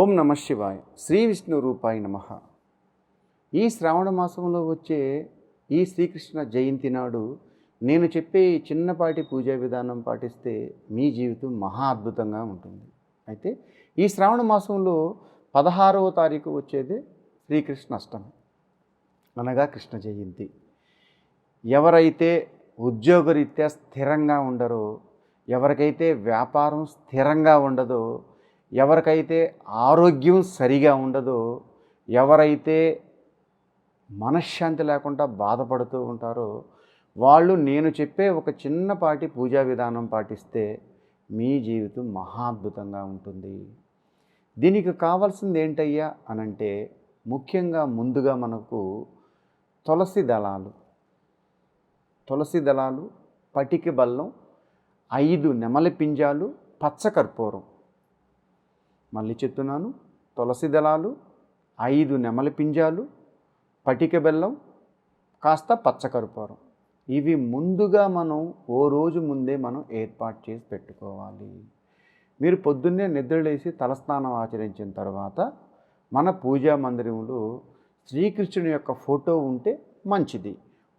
ఓం నమ శివాయ. శ్రీ విష్ణు రూపాయ నమ. ఈ శ్రావణ మాసంలో వచ్చే ఈ శ్రీకృష్ణ జయంతి నాడు నేను చెప్పే చిన్నపాటి పూజా విధానం పాటిస్తే మీ జీవితం మహా అద్భుతంగా ఉంటుంది. అయితే ఈ శ్రావణ మాసంలో పదహారవ తారీఖు వచ్చేది శ్రీకృష్ణ అష్టమి అనగా కృష్ణ జయంతి. ఎవరైతే ఉద్యోగరీత్యా స్థిరంగా ఉండరో ఎవరికైతే వ్యాపారం స్థిరంగా ఉండదో ఎవరికైతే ఆరోగ్యం సరిగా ఉండదో ఎవరైతే మనశ్శాంతి లేకుండా బాధపడుతూ ఉంటారో వాళ్ళు నేను చెప్పే ఒక చిన్నపాటి పూజా విధానం పాటిస్తే మీ జీవితం మహాద్భుతంగా ఉంటుంది. దీనికి కావాల్సింది ఏంటయ్యా అనంటే ముఖ్యంగా ముందుగా మనకు తులసి దళాలు. తులసి దళాలు పటికి బల్లం ఐదు నెమలి పింజాలు పచ్చకర్పూరం మళ్ళీ చెప్తున్నాను. తులసి దళాలు ఐదు నెమలి పింజాలు పటిక బెల్లం కాస్త పచ్చకర్పూరం ఇవి ముందుగా మనం ఓ రోజు ముందే మనం ఏర్పాటు చేసి పెట్టుకోవాలి. మీరు పొద్దున్నే నిద్రలేసి తలస్నానం ఆచరించిన తర్వాత మన పూజా మందిరంలో శ్రీకృష్ణుని యొక్క ఫోటో ఉంటే మంచిది.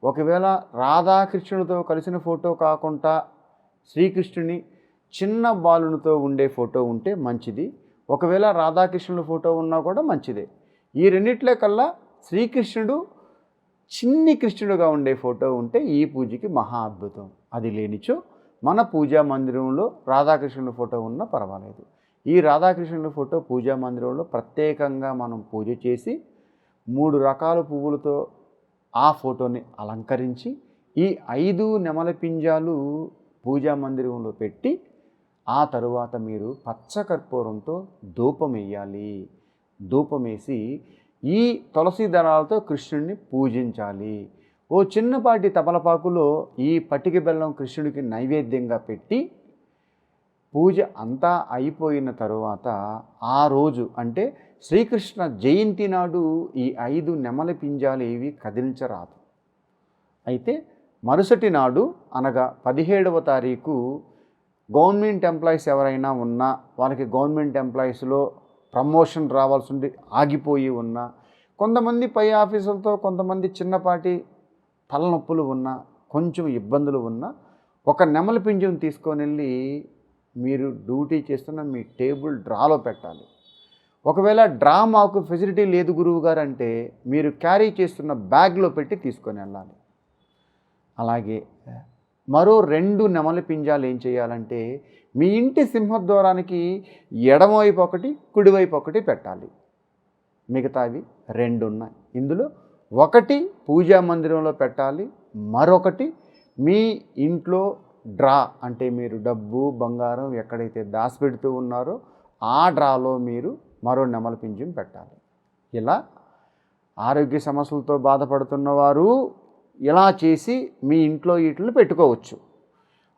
ఒకవేళ రాధాకృష్ణునితో కలిసిన ఫోటో కాకుండా శ్రీకృష్ణుని చిన్న బాలునితో ఉండే ఫోటో ఉంటే మంచిది. ఒకవేళ రాధాకృష్ణుల ఫోటో ఉన్నా కూడా మంచిదే. ఈ రెండిట్లే కల్లా శ్రీకృష్ణుడు చిన్ని కృష్ణుడుగా ఉండే ఫోటో ఉంటే ఈ పూజకి మహా అద్భుతం. అది లేనిచో మన పూజా మందిరంలో రాధాకృష్ణుల ఫోటో ఉన్నా పర్వాలేదు. ఈ రాధాకృష్ణుల ఫోటో పూజా మందిరంలో ప్రత్యేకంగా మనం పూజ చేసి మూడు రకాల పువ్వులతో ఆ ఫోటోని అలంకరించి ఈ ఐదు నెమల పింజాలు పూజా మందిరంలో పెట్టి ఆ తరువాత మీరు పచ్చకర్పూరంతో ధూపం వేయాలి ధూపం వేసి ఈ తులసి దళాలతో కృష్ణుడిని పూజించాలి. ఓ చిన్నపాటి తమలపాకులో ఈ పటిక బెల్లం కృష్ణుడికి నైవేద్యంగా పెట్టి పూజ అంతా అయిపోయిన తరువాత ఆ రోజు అంటే శ్రీకృష్ణ జయంతి నాడు ఈ ఐదు నెమలి పింజాలు ఏవి కదిలించరాదు. అయితే మరుసటి నాడు అనగా పదిహేడవ తారీఖు గవర్నమెంట్ ఎంప్లాయీస్ ఎవరైనా ఉన్నా వాళ్ళకి గవర్నమెంట్ ఎంప్లాయీస్లో ప్రమోషన్ రావాల్సి ఉండి ఆగిపోయి ఉన్నా కొంతమంది పై ఆఫీసులతో కొంతమంది చిన్నపాటి తలనొప్పులు ఉన్నా కొంచెం ఇబ్బందులు ఉన్నా ఒక నెమల పింజం తీసుకొని వెళ్ళి మీరు డ్యూటీ చేస్తున్న మీ టేబుల్ డ్రాలో పెట్టాలి. ఒకవేళ డ్రా మాకు ఫెసిలిటీ లేదు గురువు గారు అంటే మీరు క్యారీ చేస్తున్న బ్యాగ్లో పెట్టి తీసుకొని వెళ్ళాలి. అలాగే మరో రెండు నెమలి పింజాలు ఏం చేయాలంటే మీ ఇంటి సింహద్వారానికి ఎడమవైపు ఒకటి కుడివైపు ఒకటి పెట్టాలి. మిగతావి రెండు ఉన్నాయి. ఇందులో ఒకటి పూజా మందిరంలో పెట్టాలి మరొకటి మీ ఇంట్లో డ్రా అంటే మీరు డబ్బు బంగారం ఎక్కడైతే దాచిపెడుతూ ఉన్నారో ఆ డ్రాలో మీరు మరో నెమల పింజం పెట్టాలి. ఇలా ఆరోగ్య సమస్యలతో బాధపడుతున్నవారు ఇలా చేసి మీ ఇంట్లో వీటిని పెట్టుకోవచ్చు.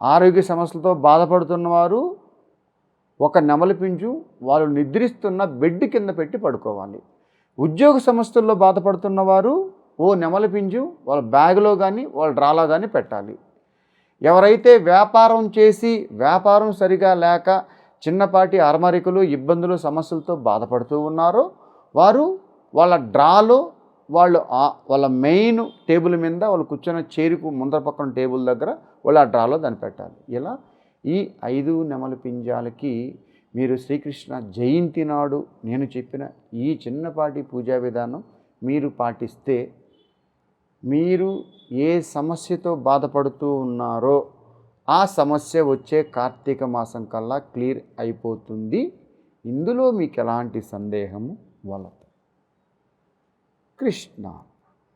ఆరోగ్య సమస్యలతో బాధపడుతున్నవారు ఒక నెమలి పింజు వాళ్ళు నిద్రిస్తున్న బెడ్ కింద పెట్టి పడుకోవాలి. ఉద్యోగ సమస్యల్లో బాధపడుతున్న వారు ఓ నెమలి పింజు వాళ్ళ బ్యాగ్లో కానీ వాళ్ళ డ్రాలో కానీ పెట్టాలి. ఎవరైతే వ్యాపారం చేసి వ్యాపారం సరిగా లేక చిన్నపాటి అరమరికలు ఇబ్బందులు సమస్యలతో బాధపడుతూ ఉన్నారో వారు వాళ్ళ డ్రాలో వాళ్ళు వాళ్ళ మెయిన్ టేబుల్ మీద వాళ్ళు కూర్చొని చేరుకు ముందర పక్కన టేబుల్ దగ్గర వాళ్ళు ఆ డ్రాలో దాన్ని పెట్టాలి ఇలా ఈ ఐదు నెమలి పింజాలకి మీరు శ్రీకృష్ణ జయంతి నాడు నేను చెప్పిన ఈ చిన్నపాటి పూజా విధానం మీరు పాటిస్తే మీరు ఏ సమస్యతో బాధపడుతూ ఉన్నారో ఆ సమస్య వచ్చే కార్తీక మాసం కల్లా క్లియర్ అయిపోతుంది. ఇందులో మీకు ఎలాంటి సందేహము? వలదు కృష్ణ